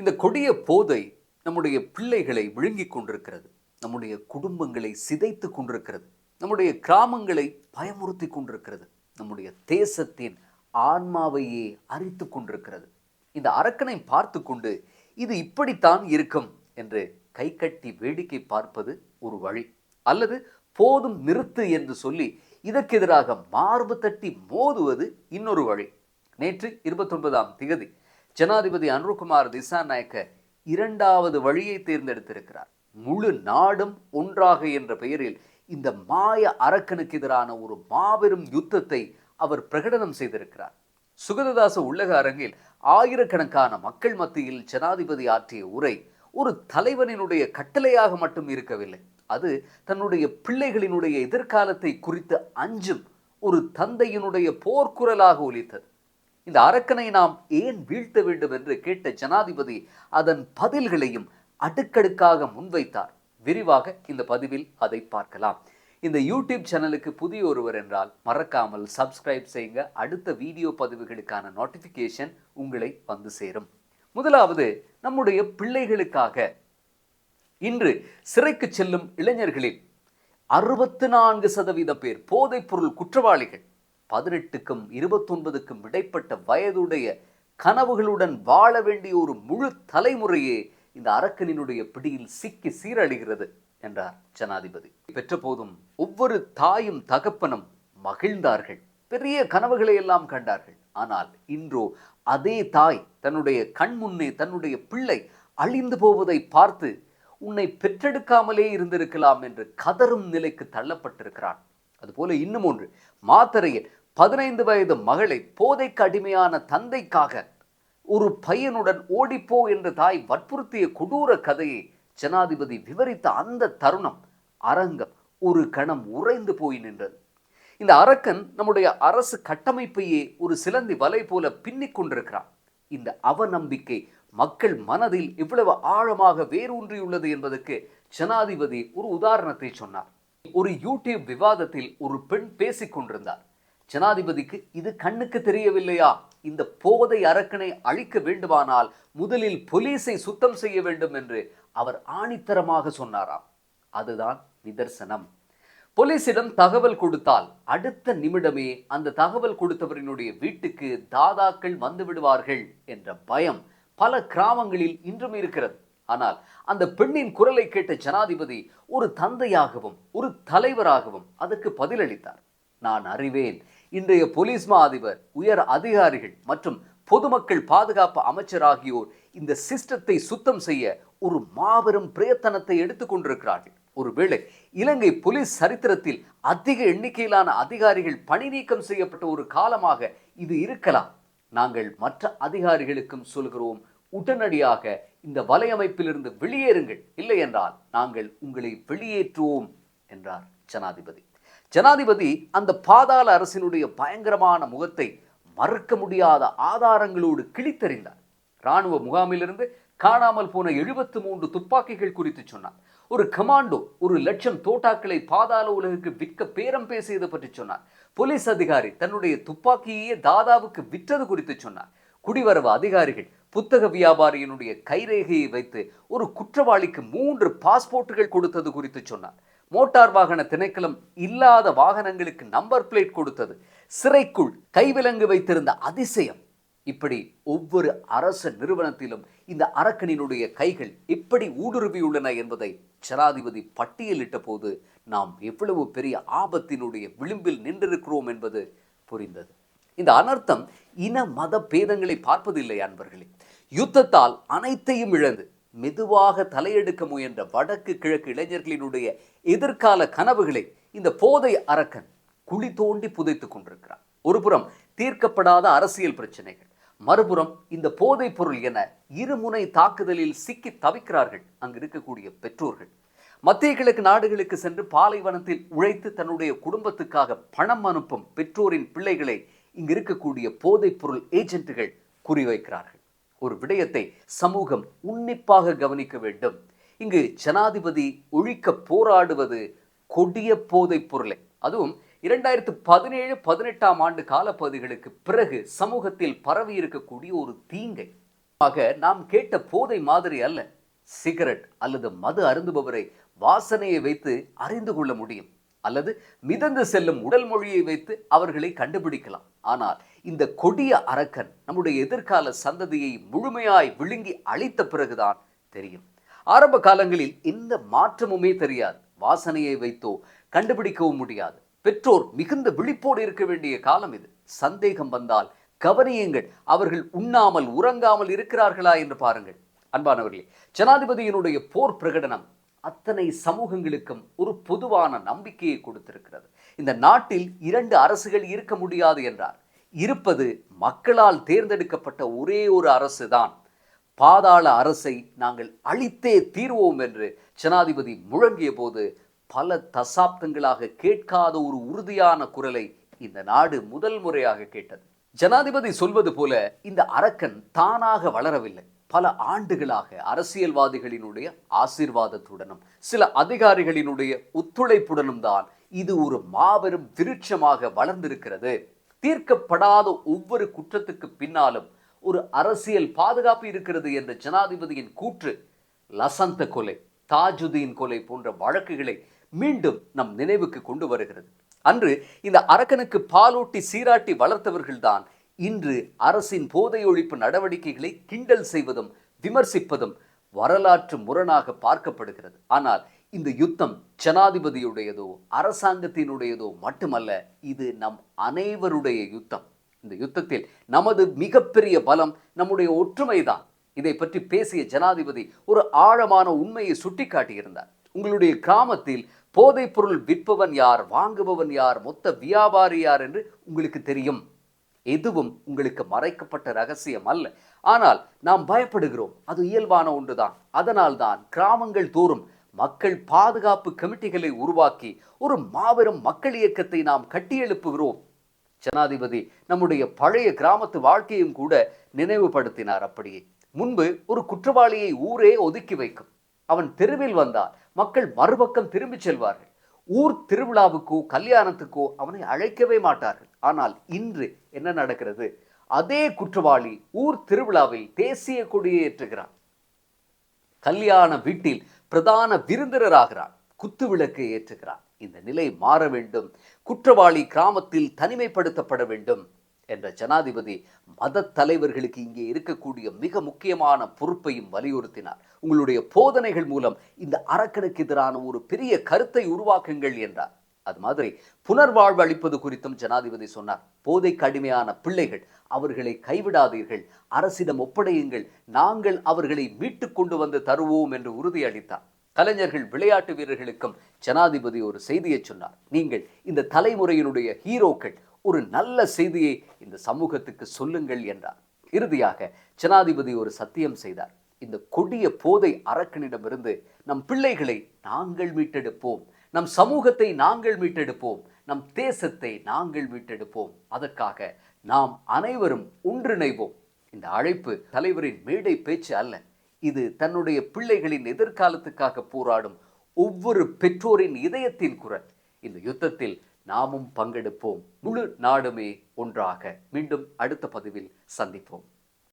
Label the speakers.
Speaker 1: இந்த கொடிய போதை நம்முடைய பிள்ளைகளை விழுங்கிக் கொண்டிருக்கிறது. நம்முடைய குடும்பங்களை சிதைத்து கொண்டிருக்கிறது. நம்முடைய கிராமங்களை பயமுறுத்தி கொண்டிருக்கிறது. நம்முடைய தேசத்தின் ஆன்மாவையே அரித்து கொண்டிருக்கிறது. இந்த அரக்கனை பார்த்து கொண்டு இது இப்படித்தான் இருக்கும் என்று கை கட்டி வேடிக்கை பார்ப்பது ஒரு வழி. அல்லது போதும் நிறுத்து என்று சொல்லி இதற்கெதிராக மார்பு தட்டி மோதுவது இன்னொரு வழி. நேற்று இருபத்தொன்பதாம் திகதி ஜனாதிபதி அனுர்குமார் திசாநாயக்க இரண்டாவது வழியை தேர்ந்தெடுத்திருக்கிறார். முழு நாடும் ஒன்றாக என்ற பெயரில் இந்த மாய அரக்கனுக்கு எதிரான ஒரு மாபெரும் யுத்தத்தை அவர் பிரகடனம் செய்திருக்கிறார். சுகததாச உள்ளக அரங்கில் ஆயிரக்கணக்கான மக்கள் மத்தியில் ஜனாதிபதி ஆற்றிய உரை ஒரு தலைவனினுடைய கட்டளையாக மட்டும் இருக்கவில்லை. அது தன்னுடைய பிள்ளைகளினுடைய எதிர்காலத்தை குறித்து அஞ்சும் ஒரு தந்தையினுடைய போர்க்குரலாக ஒலித்தது. இந்த அரக்கனை நாம் ஏன் வீழ்த்த வேண்டும் என்று கேட்ட ஜனாதிபதி அதன் பதில்களையும் அடுக்கடுக்காக முன்வைத்தார். விரிவாக இந்த பதிவில் அதை பார்க்கலாம். இந்த யூடியூப் சேனலுக்கு புதிய ஒருவர் என்றால் மறக்காமல் சப்ஸ்கிரைப் செய்யுங்க. அடுத்த வீடியோ பதிவுகளுக்கான நோட்டிஃபிகேஷன் உங்களை வந்து சேரும். முதலாவது நம்முடைய பிள்ளைகளுக்காக இன்று சிறைக்கு செல்லும் இளைஞர்களில் அறுபத்து நான்கு சதவீத பேர் போதைப் பொருள் குற்றவாளிகள். பதினெட்டுக்கும் இருபத்தொன்பதுக்கும் இடைப்பட்ட வயதுடைய கனவுகளுடன் வாழ வேண்டிய ஒரு முழு தலைமுறையே இந்த அரக்கனினுடைய பிடியில் சிக்கி சீரழிகிறது என்றார் ஜனாதிபதி. பெற்ற போதும் ஒவ்வொரு தாயும் தகப்பனும் மகிழ்ந்தார்கள். பெரிய கனவுகளை எல்லாம் கண்டார்கள். ஆனால் இன்றோ அதே தாய் தன்னுடைய கண் முன்னே தன்னுடைய பிள்ளை அழிந்து போவதை பார்த்து உன்னை பெற்றெடுக்காமலே இருந்திருக்கலாம் என்று கதறும் நிலைக்கு தள்ளப்பட்டிருக்கிறான். அதுபோல இன்னும் ஒன்று மாத்தரையில் பதினைந்து வயது மகளை போதைக்கு அடிமையான தந்தைக்காக ஒரு பையனுடன் ஓடிப்போ என்று தாய் வற்புறுத்திய கொடூர கதையை ஜனாதிபதி விவரித்த அந்த தருணம் அரங்கம் ஒரு கணம் உறைந்து போய் நின்றது. இந்த அரக்கன் நம்முடைய அரசு கட்டமைப்பையே ஒரு சிலந்தி வலை போல பின்னிக் கொண்டிருக்கிறான். இந்த அவநம்பிக்கை மக்கள் மனதில் இவ்வளவு ஆழமாக வேரூன்றியுள்ளது என்பதற்கு ஜனாதிபதி ஒரு உதாரணத்தை சொன்னார். ஒரு யூடியூப் விவாதத்தில் ஒரு பெண் பேசிக் கொண்டிருந்தார். ஜனாதிபதிக்கு இது கண்ணுக்கு தெரியவில்லையா? இந்த போதை அரக்கனை அழிக்க வேண்டுமானால் முதலில் போலீஸை சுத்தம் செய்ய வேண்டும் என்று அவர் ஆணித்தரமாக சொன்னாராம். அதுதான் நிதர்சனம். போலீசிடம் தகவல் கொடுத்தால் அடுத்த நிமிடமே அந்த தகவல் கொடுத்தவரினுடைய வீட்டுக்கு தாதாக்கள் வந்து விடுவார்கள் என்ற பயம் பல கிராமங்களில் இன்றும் இருக்கிறது. ஆனால் அந்த பெண்ணின் குரலை கேட்ட ஜனாதிபதி ஒரு தந்தையாகவும் ஒரு தலைவராகவும் அதற்கு பதிலளித்தார். நான் அறிவேன் இன்றைய போலீஸ் மா அதிபர் உயர் அதிகாரிகள் மற்றும் பொதுமக்கள் பாதுகாப்பு அமைச்சர் ஆகியோர் இந்த சிஸ்டத்தை சுத்தம் செய்ய ஒரு மாபெரும் பிரயத்தனத்தை எடுத்துக்கொண்டிருக்கிறார்கள் ஒருவேளை இலங்கை போலீஸ் சரித்திரத்தில் அதிக எண்ணிக்கையிலான அதிகாரிகள் பணி நீக்கம் செய்யப்பட்ட ஒரு காலமாக இது இருக்கலாம். நாங்கள் மற்ற அதிகாரிகளுக்கும் சொல்கிறோம் உடனடியாக இந்த வலையமைப்பிலிருந்து வெளியேறுங்கள். இல்லை என்றால் நாங்கள் உங்களை வெளியேற்றுவோம் என்றார் ஜனாதிபதி. ஜனாதிபதி அந்த பாதாள அரசினுடைய பயங்கரமான முகத்தை மறுக்க முடியாத ஆதாரங்களோடு கிழித்தறிந்தார். இராணுவ முகாமிலிருந்து காணாமல் போன எழுபத்து மூன்று துப்பாக்கிகள் குறித்து சொன்னார். ஒரு கமாண்டோ ஒரு லட்சம் தோட்டாக்களை பாதாள உலகுக்கு விற்க பேரம் பேசியது பற்றி சொன்னார். போலீஸ் அதிகாரி தன்னுடைய துப்பாக்கியையே தாதாவுக்கு விற்றது குறித்து சொன்னார். குடிவரவு அதிகாரிகள் புத்தக வியாபாரியினுடைய கைரேகையை வைத்து ஒரு குற்றவாளிக்கு மூன்று பாஸ்போர்ட்டுகள் கொடுத்தது குறித்து சொன்னார். மோட்டார் வாகன திணைக்களம் இல்லாத வாகனங்களுக்கு நம்பர் பிளேட் கொடுத்தது. சிறைக்குள் கைவிலங்கு வைத்திருந்த அதிசயம். இப்படி ஒவ்வொரு அரச நிறுவனத்திலும் இந்த அரக்கனினுடைய கைகள் எப்படி ஊடுருவியுள்ளன என்பதை ஜனாதிபதி பட்டியலிட்ட போது நாம் எவ்வளவு பெரிய ஆபத்தினுடைய விளிம்பில் நின்றிருக்கிறோம் என்பது புரிந்தது. இந்த அனர்த்தம் இன மத பேதங்களை பார்ப்பதில்லை அன்பர்களே. யுத்தத்தால் அனைத்தையும் இழந்து மெதுவாக தலையெடுக்க முயன்ற வடக்கு கிழக்கு இளைஞர்களினுடைய எதிர்கால கனவுகளை இந்த போதை அரக்கன் குழி தோண்டி புதைத்துக் கொண்டிருக்கிறார் ஒருபுறம் தீர்க்கப்படாத அரசியல் பிரச்சனைகள் மறுபுறம் இந்த போதைப் பொருள் என இருமுனை தாக்குதலில் சிக்கி தவிக்கிறார்கள் அங்கு இருக்கக்கூடிய பெற்றோர்கள். மத்திய கிழக்கு நாடுகளுக்கு சென்று பாலைவனத்தில் உழைத்து தன்னுடைய குடும்பத்துக்காக பணம் அனுப்பும் பெற்றோரின் பிள்ளைகளை இங்கு இருக்கக்கூடிய போதைப் பொருள் ஏஜென்ட்டுகள் குறிவைக்கிறார்கள். ஒரு விடயத்தை சமூகம் உன்னிப்பாக கவனிக்க வேண்டும். இங்கு ஜனாதிபதி ஒழிக்க போராடுவது கொடிய போதைப் பொருளை. அதுவும் இரண்டாயிரத்து பதினேழு பதினெட்டாம் ஆண்டு காலப்பகுதிகளுக்கு பிறகு சமூகத்தில் பரவி இருக்கக்கூடிய ஒரு தீங்கை. ஆக நாம் கேட்ட போதை மாதிரி அல்ல. சிகரெட் அல்லது மது அருந்துபவரை வாசனையை வைத்து அறிந்து கொள்ள முடியும். அல்லது மிதந்து செல்லும் உடல் மொழியை வைத்து அவர்களை கண்டுபிடிக்கலாம். ஆனால் இந்த கொடிய அரக்கன் நம்முடைய எதிர்கால சந்ததியை முழுமையாய் விழுங்கி அழித்த பிறகுதான் தெரியும். ஆரம்ப காலங்களில் எந்த மாற்றமுமே தெரியாது. வாசனையை வைத்தோ கண்டுபிடிக்கவும் முடியாது. பெற்றோர் மிகுந்த விழிப்போடு இருக்க வேண்டிய காலம் இது. சந்தேகம் வந்தால் கவனியுங்கள் அவர்கள் உண்ணாமல் உறங்காமல் இருக்கிறார்களா என்று பாருங்கள். அன்பானவர்களே ஜனாதிபதியினுடைய போர் பிரகடனம் அத்தனை சமூகங்களுக்கும் ஒரு பொதுவான நம்பிக்கையை கொடுத்திருக்கிறது. இந்த நாட்டில் இரண்டு அரசுகள் இருக்க முடியாது என்றார். இருப்பது மக்களால் தேர்ந்தெடுக்கப்பட்ட ஒரே ஒரு அரசு தான் பாதாள அரசை நாங்கள் அழித்தே தீர்வோம் என்று ஜனாதிபதி முழங்கிய போது பல தசாப்தங்களாக கேட்காத ஒரு உறுதியான குரலை இந்த நாடு முதல் முறையாக கேட்டது. ஜனாதிபதி சொல்வது போல இந்த அரக்கன் தானாக வளரவில்லை. பல ஆண்டுகளாக அரசியல்வாதிகளினுடைய ஆசீர்வாதத்துடனும் சில அதிகாரிகளினுடைய ஒத்துழைப்புடனும் தான் இது ஒரு மாபெரும் விருட்சமாக வளர்ந்திருக்கிறது. தீர்க்கப்படாத ஒவ்வொரு குற்றத்துக்கு பின்னாலும் ஒரு அரசியல் பாதுகாப்பு இருக்கிறது என்ற ஜனாதிபதியின் கூற்று லசந்த கொலை தாஜுதீன் கொலை போன்ற வழக்குகளை மீண்டும் நம் நினைவுக்கு கொண்டு வருகிறது. அன்று இந்த அரக்கனுக்கு பாலூட்டி சீராட்டி வளர்த்தவர்கள்தான் இன்று அரசின் போதை ஒழிப்பு நடவடிக்கைகளை கிண்டல் செய்வதும் விமர்சிப்பதும் வரலாற்று முரணாக பார்க்கப்படுகிறது. ஆனால் இந்த யுத்தம் ஜனாதிபதியுடையதோ அரசாங்கத்தினுடையதோ மட்டுமல்ல இது நம் அனைவருடைய யுத்தம். இந்த யுத்தத்தில் நமது மிகப்பெரிய பலம் நம்முடைய ஒற்றுமைதான். இதை பற்றி பேசிய ஜனாதிபதி ஒரு ஆழமான உண்மையை சுட்டிக்காட்டியிருந்தார். உங்களுடைய கிராமத்தில் போதைப்பொருள் விற்பவன் யார் வாங்குபவன் யார் மொத்த வியாபாரி யார் என்று உங்களுக்கு தெரியும். எதுவும் உங்களுக்கு மறைக்கப்பட்ட ரகசியம் அல்ல. ஆனால் நாம் பயப்படுகிறோம். அது இயல்பான ஒன்றுதான். அதனால்தான் கிராமங்கள் தோறும் மக்கள் பாதுகாப்பு கமிட்டிகளை உருவாக்கி ஒரு மாபெரும் மக்கள் இயக்கத்தை நாம் கட்டியெழுப்புகிறோம். ஜனாதிபதி நம்முடைய பழைய கிராமத்து வாழ்க்கையும் கூட நினைவுபடுத்தினார் அப்படியே. முன்பு ஒரு குற்றவாளியை ஊரே ஒதுக்கி வைக்கும். அவன் தெருவில் வந்தால் மக்கள் மறுபக்கம் திரும்பிச் செல்வார்கள். ஊர் திருவிழாவுக்கோ கல்யாணத்துக்கோ அவனை அழைக்கவே மாட்டார்கள். ஆனால் இன்று என்ன நடக்கிறது? அதே குற்றவாளி ஊர் திருவிழாவில் தேசிய கொடியை ஏற்றுகிறான். கல்யாண வீட்டில் பிரதான விருந்தினராகிறார். குத்து விளக்கை ஏற்றுகிறான் இந்த நிலை மாற வேண்டும். குற்றவாளி கிராமத்தில் தனிமைப்படுத்தப்பட வேண்டும் என்ற ஜனாதிபதி மத தலைவர்களுக்கு இங்கே இருக்கக்கூடிய மிக முக்கியமான பொறுப்பையும் வலியுறுத்தினார். உங்களுடைய போதனைகள் மூலம் இந்த அரக்கனுக்கு எதிரான ஒரு பெரிய கருத்தை உருவாக்குங்கள் என்றார். அது மாதிரி புனர்வாழ்வு அளிப்பது குறித்தும் ஜனாதிபதி சொன்னார். போதை கடுமையான பிள்ளைகள் அவர்களை கைவிடாதீர்கள். அரசிடம் ஒப்படையுங்கள். நாங்கள் அவர்களை மீட்டு கொண்டு வந்து தருவோம் என்று உறுதியளித்தார். கலைஞர்கள் விளையாட்டு வீரர்களுக்கும் ஜனாதிபதி ஒரு செய்தியை சொன்னார். நீங்கள் இந்த தலைமுறையினுடைய ஹீரோக்கள் ஒரு நல்ல செய்தியை இந்த சமூகத்துக்கு சொல்லுங்கள் என்றார். இறுதியாக ஜனாதிபதி ஒரு சத்தியம் செய்தார். இந்த கொடிய போதை அரக்கனிடமிருந்து நம் பிள்ளைகளை நாங்கள் மீட்டெடுப்போம். நம் சமூகத்தை நாங்கள் மீட்டெடுப்போம் நம் தேசத்தை நாங்கள் மீட்டெடுப்போம். அதற்காக நாம் அனைவரும் ஒன்றிணைவோம். இந்த அழைப்பு தலைவரின் மேடை பேச்சு அல்ல இது தன்னுடைய பிள்ளைகளின் எதிர்காலத்துக்காக போராடும் ஒவ்வொரு பெற்றோரின் இதயத்தின் குரல். இந்த யுத்தத்தில் நாமும் பங்கெடுப்போம். முழு நாடுமே ஒன்றாக. மீண்டும் அடுத்த பதிவில் சந்திப்போம்.